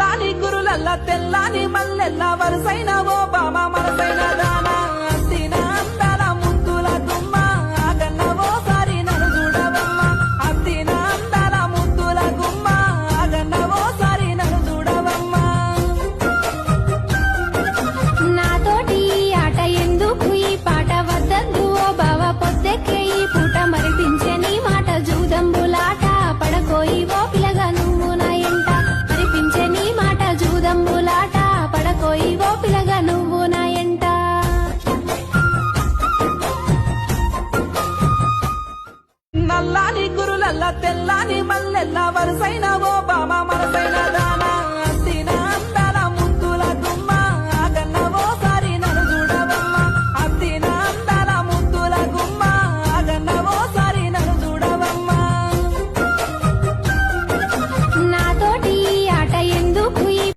తెల్లాని గురులల్ల తెల్లాని మల్లెల్ల వరుసైన ఓ నల్లాని గురులల్లా తెల్లాని మల్లెల్ల వరుసైన ఓ బామా మన